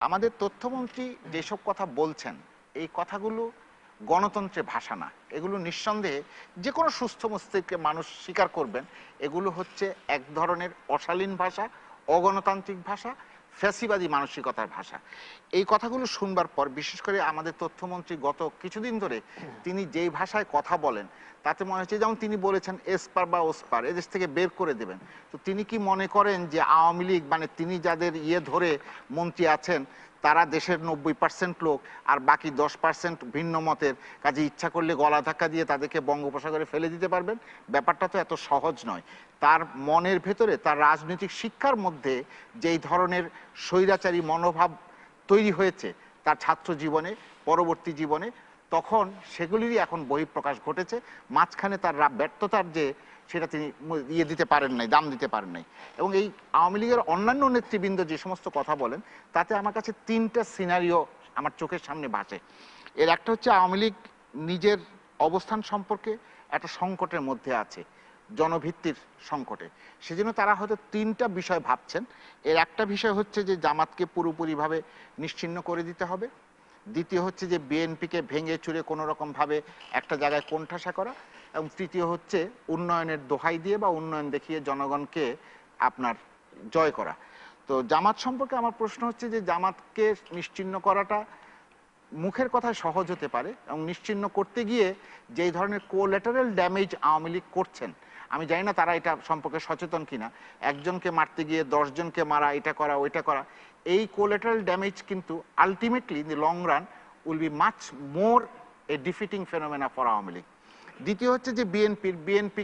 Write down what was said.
আমাদের তথ্যমন্ত্রী যেসব কথা বলছেন, এই কথাগুলো গণতন্ত্রের ভাষা না। এগুলো নিঃসন্দেহে যে কোনো সুস্থ মস্তিষ্কে মানুষ স্বীকার করবেন, এগুলো হচ্ছে এক ধরনের অশালীন ভাষা, অগণতান্ত্রিক ভাষা ফ্যাসিবাদী মানসিকতার ভাষা। এই কথাগুলো শুনবার পর, বিশেষ করে আমাদের তথ্যমন্ত্রী গত কিছুদিন ধরে তিনি যেই ভাষায় কথা বলেন, তাতে মনে হচ্ছে যেমন তিনি বলেছেন, এসপার বা ওসপার, এদেশ থেকে বের করে দেবেন। তো তিনি কি মনে করেন যে আওয়ামী লীগ মানে তিনি যাদের ইয়ে ধরে মন্ত্রী আছেন, তারা দেশের নব্বই পার্সেন্ট লোক আর বাকি দশ পার্সেন্ট ভিন্ন মতের, কাজে ইচ্ছা করলে গলা ধাক্কা দিয়ে তাদেরকে বঙ্গোপসাগরে ফেলে দিতে পারবেন? ব্যাপারটা তো এত সহজ নয়। তার মনের ভেতরে, তার রাজনৈতিক শিক্ষার মধ্যে যেই ধরনের স্বৈরাচারী মনোভাব তৈরি হয়েছে তার ছাত্র জীবনে, পরবর্তী জীবনে, তখন সেগুলিরই এখন বহিঃপ্রকাশ ঘটেছে। মাঝখানে তার ব্যর্থতার যে, সেটা তিনি ইয়ে দিতে পারেন নাই, দাম দিতে পারেন নাই। এবং এই আওয়ামী লীগের অন্যান্য নেতৃবৃন্দ যে সমস্ত কথা বলেন, তাতে আমার কাছে তিনটা সিনারিও আমার চোখের সামনে বাঁচে এর একটা হচ্ছে আওয়ামী লীগ নিজের অবস্থান সম্পর্কে একটা সংকটের মধ্যে আছে। জনভিত্তির সংকটে। সেজন্য তারা হয়তো তিনটা বিষয় ভাবছেন। এর একটা বিষয় হচ্ছে যে জামাতকে পুরোপুরিভাবে নিশ্চিহ্ন করে দিতে হবে। দ্বিতীয় হচ্ছে যে বিএনপিকে ভেঙে চুরে কোনো রকম ভাবে একটা জায়গায় কোণঠাসা করা। এবং তৃতীয় হচ্ছে উন্নয়নের দোহাই দিয়ে বা উন্নয়ন দেখিয়ে জনগণকে আপনার জয় করা। তো জামাত সম্পর্কে আমার প্রশ্ন হচ্ছে যে জামাতকে নিশ্চিহ্ন করাটা মুখের কথায় সহজ হতে পারে। এবং নিশ্চিহ্ন করতে গিয়ে যেই ধরনের কোলেটারাল ড্যামেজ আওয়ামী লীগ করছেন আমি জানি না তারা এটা সম্পর্কে সচেতন কিনা। একজনকে মারতে গিয়ে দশজনকে মারা, এটা করা, ওইটা করা। এই কোলেটারাল ড্যামেজ কিন্তু ultimately in the long run will be much more a defeating phenomena for Awami League. দ্বিতীয় হচ্ছে যে বিএনপির বিএনপি